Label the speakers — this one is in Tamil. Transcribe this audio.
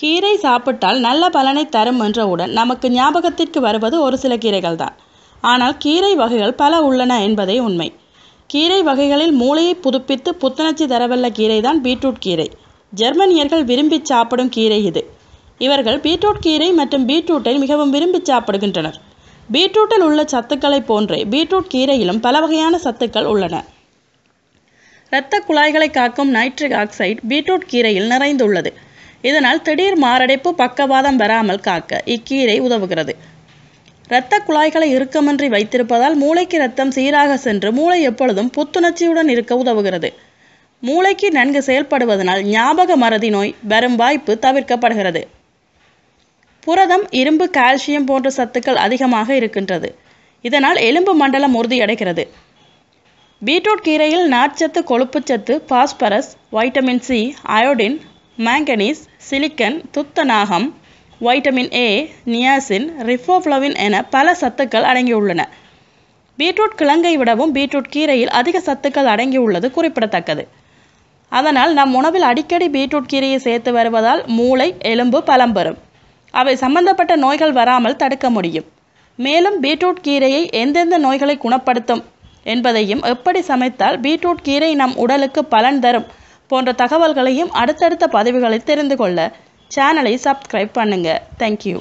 Speaker 1: கீரை சாப்பிட்டால் நல்ல பலனை தரும் என்றவுடன் நமக்கு ஞாபகத்திற்கு வருவது ஒரு சில கீரைகள் தான் ஆனால் கீரை வகைகள் பல உள்ளன என்பதே உண்மை. கீரை வகைகளில் மூளையை புதுப்பித்து புத்துணர்ச்சி தரவல்ல கீரை தான் பீட்ரூட் கீரை. ஜெர்மனியர்கள் விரும்பி சாப்பிடும் கீரை இது. இவர்கள் பீட்ரூட் கீரை மற்றும் பீட்ரூட்டை மிகவும் விரும்பி சாப்பிடுகின்றனர். பீட்ரூட்டில் உள்ள சத்துக்களைப் போன்றே பீட்ரூட் கீரையிலும் பல வகையான சத்துக்கள் உள்ளன. இரத்த குழாய்களை காக்கும் நைட்ரிக் ஆக்சைடு பீட்ரூட் கீரையில் நிறைந்துள்ளது. இதனால் திடீர் மாரடைப்பு பக்கவாதம் வராமல் காக்க இக்கீரை உதவுகிறது. இரத்த குழாய்களை இறுக்கமின்றி வைத்திருப்பதால் மூளைக்கு ரத்தம் சீராக சென்று மூளை எப்பொழுதும் புத்துணர்ச்சியுடன் இருக்க உதவுகிறது. மூளைக்கு நன்கு செயல்படுவதனால் ஞாபக மறதி நோய் வரும் வாய்ப்பு தவிர்க்கப்படுகிறது. புரதம் இரும்பு கால்சியம் போன்ற சத்துக்கள் அதிகமாக இருக்கின்றது. இதனால் எலும்பு மண்டலம் உறுதியடைகிறது. பீட்ரூட் கீரையில் நார்ச்சத்து கொழுப்புச்சத்து phosphorus vitamin C iodine manganese silicon துத்தநாகம் வைட்டமின் ஏ நியாசின் ரிஃபோஃப்ளவின் என பல சத்துக்கள் அடங்கியுள்ளன. பீட்ரூட் கிழங்கை விடவும் பீட்ரூட் கீரையில் அதிக சத்துக்கள் அடங்கியுள்ளது குறிப்பிடத்தக்கது. அதனால் நம் உணவில் அடிக்கடி பீட்ரூட் கீரையை சேர்த்து வருவதால் மூளை எலும்பு பலம் பெறும். அவை சம்பந்தப்பட்ட நோய்கள் வராமல் தடுக்க முடியும். மேலும் பீட்ரூட் கீரையை எந்தெந்த நோய்களை குணப்படுத்தும் என்பதையும் எப்படி சமைத்தால் பீட்ரூட் கீரை நம் உடலுக்கு பலன் தரும் போன்ற தகவல்களையும் அடுத்தடுத்த பதிவுகளை தெரிந்து கொள்ள சேனலை சப்ஸ்கிரைப் பண்ணுங்கள் தேங்க்யூ